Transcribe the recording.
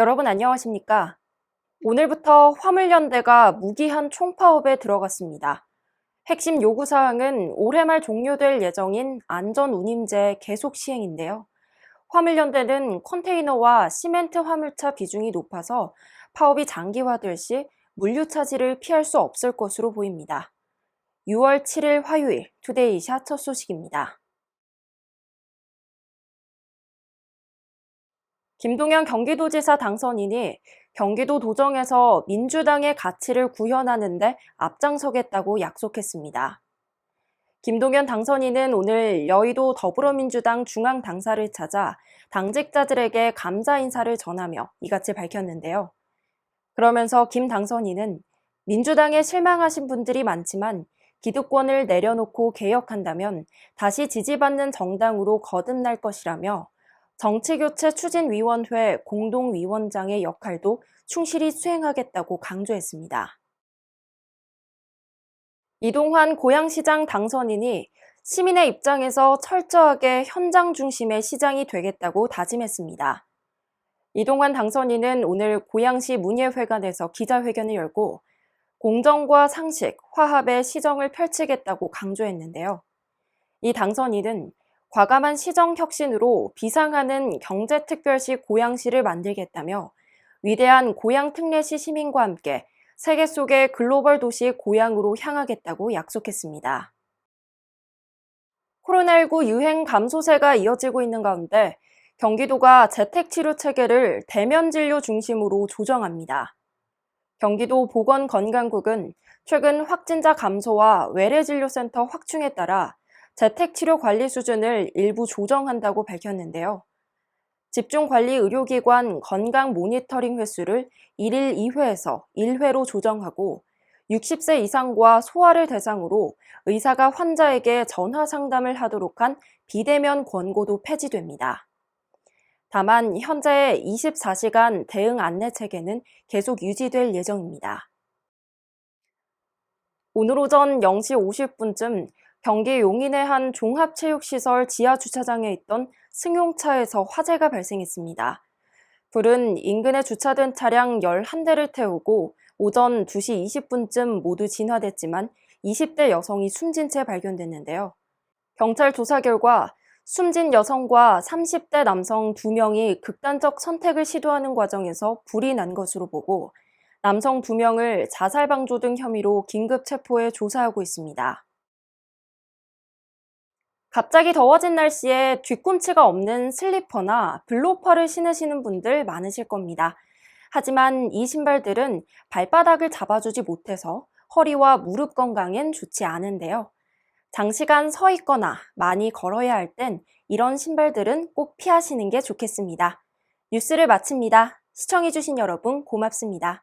여러분 안녕하십니까? 오늘부터 화물연대가 무기한 총파업에 들어갔습니다. 핵심 요구사항은 올해 말 종료될 예정인 안전운임제 계속 시행인데요. 화물연대는 컨테이너와 시멘트 화물차 비중이 높아서 파업이 장기화될 시 물류 차질을 피할 수 없을 것으로 보입니다. 6월 7일 화요일 투데이 샷 첫 소식입니다. 김동연 경기도지사 당선인이 경기도 도정에서 민주당의 가치를 구현하는데 앞장서겠다고 약속했습니다. 김동연 당선인은 오늘 여의도 더불어민주당 중앙 당사를 찾아 당직자들에게 감사 인사를 전하며 이같이 밝혔는데요. 그러면서 김 당선인은 민주당에 실망하신 분들이 많지만 기득권을 내려놓고 개혁한다면 다시 지지받는 정당으로 거듭날 것이라며 정치교체 추진위원회 공동위원장의 역할도 충실히 수행하겠다고 강조했습니다. 이동환 고양시장 당선인이 시민의 입장에서 철저하게 현장 중심의 시장이 되겠다고 다짐했습니다. 이동환 당선인은 오늘 고양시 문예회관에서 기자회견을 열고 공정과 상식, 화합의 시정을 펼치겠다고 강조했는데요. 이 당선인은 과감한 시정 혁신으로 비상하는 경제특별시 고양시를 만들겠다며 위대한 고양 특례시 시민과 함께 세계 속의 글로벌 도시 고양으로 향하겠다고 약속했습니다. 코로나19 유행 감소세가 이어지고 있는 가운데 경기도가 재택치료 체계를 대면 진료 중심으로 조정합니다. 경기도 보건건강국은 최근 확진자 감소와 외래진료센터 확충에 따라 재택치료 관리 수준을 일부 조정한다고 밝혔는데요. 집중관리 의료기관 건강 모니터링 횟수를 1일 2회에서 1회로 조정하고 60세 이상과 소아를 대상으로 의사가 환자에게 전화 상담을 하도록 한 비대면 권고도 폐지됩니다. 다만 현재 24시간 대응 안내 체계는 계속 유지될 예정입니다. 오늘 오전 0시 50분쯤 경기 용인의 한 종합체육시설 지하 주차장에 있던 승용차에서 화재가 발생했습니다. 불은 인근에 주차된 차량 11대를 태우고 오전 2시 20분쯤 모두 진화됐지만 20대 여성이 숨진 채 발견됐는데요. 경찰 조사 결과 숨진 여성과 30대 남성 2명이 극단적 선택을 시도하는 과정에서 불이 난 것으로 보고 남성 2명을 자살방조 등 혐의로 긴급 체포해 조사하고 있습니다. 갑자기 더워진 날씨에 뒤꿈치가 없는 슬리퍼나 블로퍼를 신으시는 분들 많으실 겁니다. 하지만 이 신발들은 발바닥을 잡아주지 못해서 허리와 무릎 건강엔 좋지 않은데요. 장시간 서 있거나 많이 걸어야 할 땐 이런 신발들은 꼭 피하시는 게 좋겠습니다. 뉴스를 마칩니다. 시청해주신 여러분 고맙습니다.